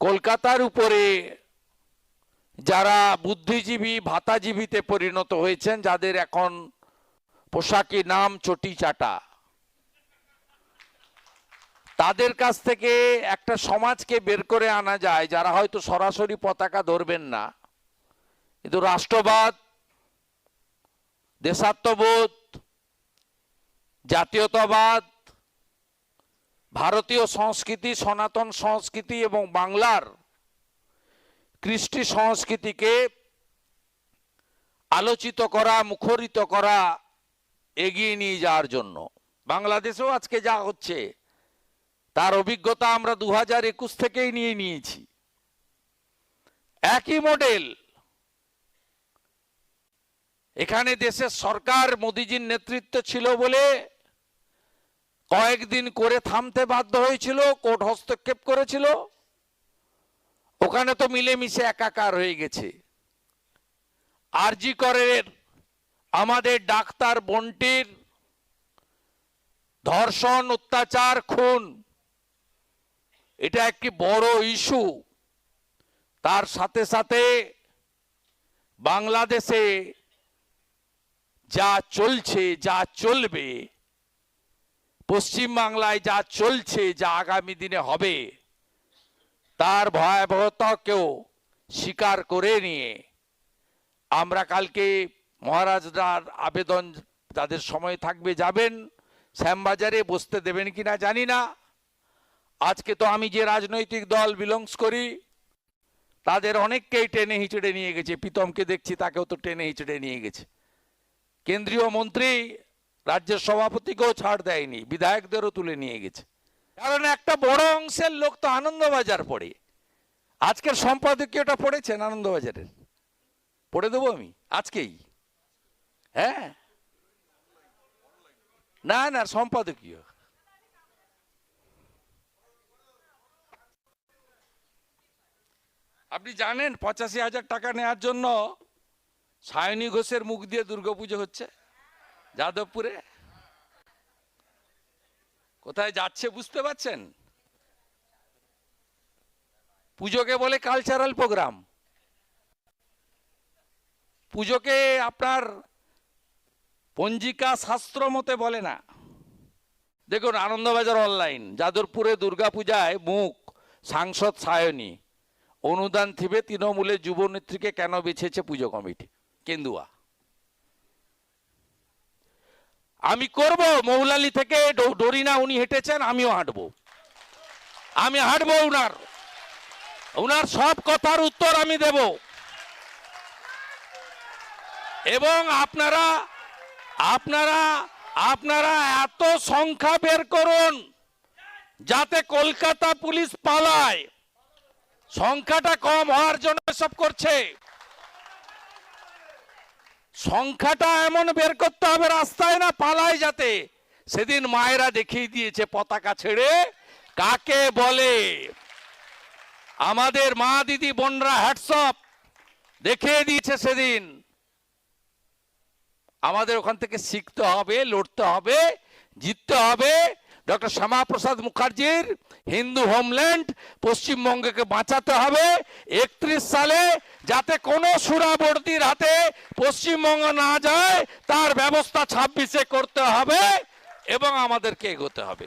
কলকাতার উপরে যারা বুদ্ধিজীবী, ভাতাজীবীতে পরিণত হয়েছেন, যাদের এখন পোশাকি নাম চটি চাটা। তাদের কাছ থেকে একটা সমাজকে বের করে আনা যায়, যারা হয়তো সরাসরি পতাকা ধরবেন না। কিন্তু রাষ্ট্রবাদ, দেশাত্মবোধ, জাতীয়তাবাদ ভারতীয় সংস্কৃতি, সনাতন সংস্কৃতি এবং বাংলার কৃষ্টি সংস্কৃতিকে আলোচিত করা, মুখরিত করা এগিয়ে নিয়ে যাওয়ার জন্য। বাংলাদেশেও আজকে যা হচ্ছে, তার অভিজ্ঞতা আমরা দু হাজার একুশ থেকেই নিয়ে নিয়েছি। একই মডেল এখানে দেশের সরকার মোদিজির নেতৃত্ব ছিল বলে কয়েকদিন করে থামতে বাধ্য হয়েছিল, কোর্ট হস্তক্ষেপ করেছিল। ওখানে তো মিলেমিশে একাকার হয়ে গেছে। আরজি করের, আমাদের ডাক্তার বন্টির ধর্ষণ, অত্যাচার, খুন, এটা একটি বড় ইস্যু। তার সাথে সাথে বাংলাদেশে যা চলছে, যা চলবে পশ্চিম বাংলায় যা চলছে, যা আগামী দিনে হবে, তার ভয়াবহতাকেও স্বীকার করে নিয়ে, আমরা কালকে মহারাজরার আবেদন তাদের সময় থাকবে, যাবেন, শ্যামবাজারে বসতে দেবেন কিনা জানি না। আজকে তো আমি যে রাজনৈতিক দল বিলংস করি, তাদের অনেককেই টেনে হিচড়ে নিয়ে গেছে, প্রীতমকে দেখছি, তাকেও তো টেনে হিচড়ে নিয়ে গেছে। কেন্দ্রীয় মন্ত্রী রাজ্যের সভাপতিকেও ছাড় দেয়নি, বিধায়কদেরও তুলে নিয়ে গেছে। কারণ একটা বড় অংশের লোক তো আনন্দবাজার পড়ে। আজকের সম্পাদকীয়টা পড়েছেন আনন্দবাজারের? পড়ে দেবো আমি, আজকেই। হ্যাঁ? না না, সম্পাদকীয়। আপনি জানেন, পঁচাশি হাজার টাকা নেওয়ার জন্য সায়নী ঘোষের মুখ দিয়ে দুর্গাপুজো হচ্ছে? যাদবপুরে? কোথায় যাচ্ছে বুঝতে পারছেন? পুজোকে বলে কালচারাল প্রোগ্রাম পুজোকে আপনার পঞ্জিকা শাস্ত্র মতে বলে না। দেখুন, আনন্দবাজার অনলাইন যাদবপুরে দুর্গাপূজায় মুখ, সাংসদ সায়নী। অনুদান থিবে তৃণমূলের যুবনেত্রীকে কেন বেছেছে পুজো কমিটি? কেন্দুয়া। আমি করব, মৌলালি থেকে ডরিনা উনি হেঁটেছেন, আমিও হাঁটবো। আমি হাঁটবো উনার। উনার সব কথার উত্তর আমি দেব। এবং আপনারা আপনারা আপনারা এত সংখ্যা বের করুন, যাতে কলকাতা পুলিশ পালায়। সংখ্যাটা কম হওয়ার জন্য সব করছে। সংখ্যাটা এমন বের করতে হবে রাস্তায় না পালায় যাতে। সেদিন মায়েরা দেখিয়ে দিয়েছে পতাকা ছেড়ে, কাকে বলে? আমাদের মা দিদি বোনরা হ্যাটসঅপ দেখিয়ে দিয়েছে সেদিন। আমাদের ওখান থেকে শিখতে হবে, লড়তে হবে, জিততে হবে। ডক্টর শ্যামাপ্রসাদ মুখার্জির হিন্দু হোমল্যান্ড পশ্চিমবঙ্গকে বাঁচাতে হবে। একত্রিশ সালে যাতে কোনো সুরাবর্তীর হাতে পশ্চিমবঙ্গ না যায়, তার ব্যবস্থা ছাব্বিশে করতে হবে এবং আমাদেরকে এগোতে হবে।